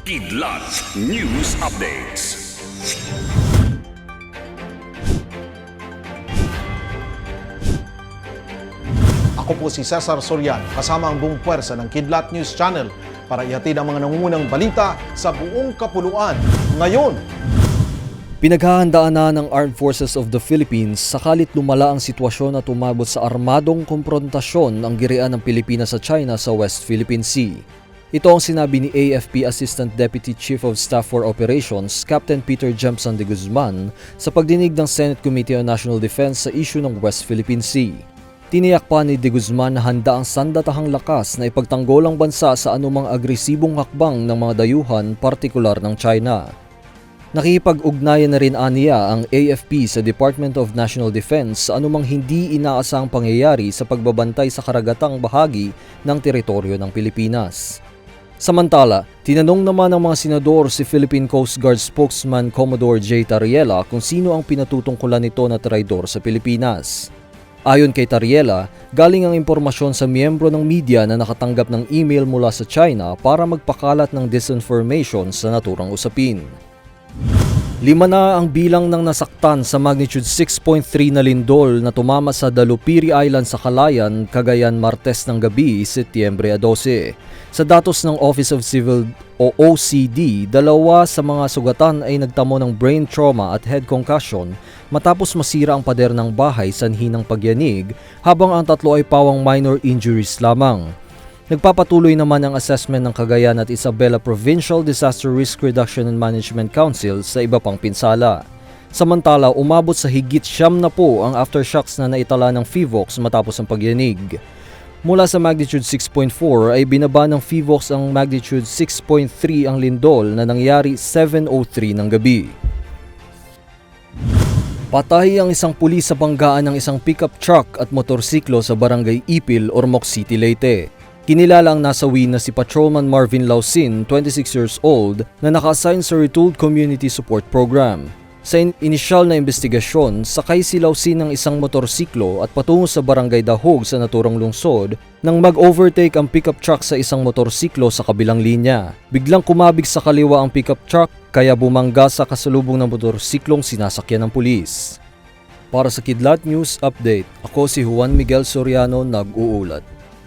Kidlat News Updates. Ako po si Cesar Soriano, kasama ang buong puwersa ng Kidlat News Channel para ihatid ang mga nangungunang balita sa buong kapuluan. Ngayon, Pinaghahandaan na ng Armed Forces of the Philippines sakalit lumala ang sitwasyon at umabot sa armadong konfrontasyon ang girian ng Pilipinas sa China sa West Philippine Sea. Ito ang sinabi ni AFP Assistant Deputy Chief of Staff for Operations Captain Peter Jemson de Guzman sa pagdinig ng Senate Committee on National Defense sa issue ng West Philippine Sea. Tiniyak pa ni De Guzman na handa ang sandatahang lakas na ipagtanggol ang bansa sa anumang agresibong hakbang ng mga dayuhan partikular ng China. Nakikipag-ugnayan na rin aniya ang AFP sa Department of National Defense sa anumang hindi inaasang pangyayari sa pagbabantay sa karagatang bahagi ng teritoryo ng Pilipinas. Samantala, tinanong naman ng mga senador si Philippine Coast Guard spokesman Commodore J. Tariela kung sino ang pinatutungkulan nito na traidor sa Pilipinas. Ayon kay Tariela, galing ang impormasyon sa miyembro ng media na nakatanggap ng email mula sa China para magpakalat ng disinformation sa naturang usapin. Lima na ang bilang ng nasaktan sa magnitude 6.3 na lindol na tumama sa Dalupiri Island sa Calayan, Cagayan, Martes ng gabi, Setyembre 12. Sa datos ng Office of Civil o OCD, dalawa sa mga sugatan ay nagtamo ng brain trauma at head concussion matapos masira ang pader ng bahay sanhi ng pagyanig habang ang tatlo ay pawang minor injuries lamang. Nagpapatuloy naman ang assessment ng Cagayan at Isabela Provincial Disaster Risk Reduction and Management Council sa iba pang pinsala. Samantala, umabot sa higit siyam na po ang aftershocks na naitala ng FIVOX matapos ang pagyanig. Mula sa magnitude 6.4 ay binaba ng FIVOX ang magnitude 6.3 ang lindol na nangyari 7.03 ng gabi. Patay ang isang pulis sa banggaan ng isang pickup truck at motorsiklo sa barangay Ipil, Ormoc City, Leyte. Kinilala ang nasawi na si Patrolman Marvin Lausin, 26 years old, na naka-assign sa Retooled Community Support Program. Sa in- inisyal na investigasyon, sakay si Lausin ng isang motorsiklo at patungo sa barangay Dahog sa naturang lungsod nang mag-overtake ang pickup truck sa isang motorsiklo sa kabilang linya. Biglang kumabig sa kaliwa ang pickup truck kaya bumangga sa kasalubong ng motorsiklong sinasakyan ng pulis. Para sa Kidlat News Update, ako si Juan Miguel Soriano nag-uulat.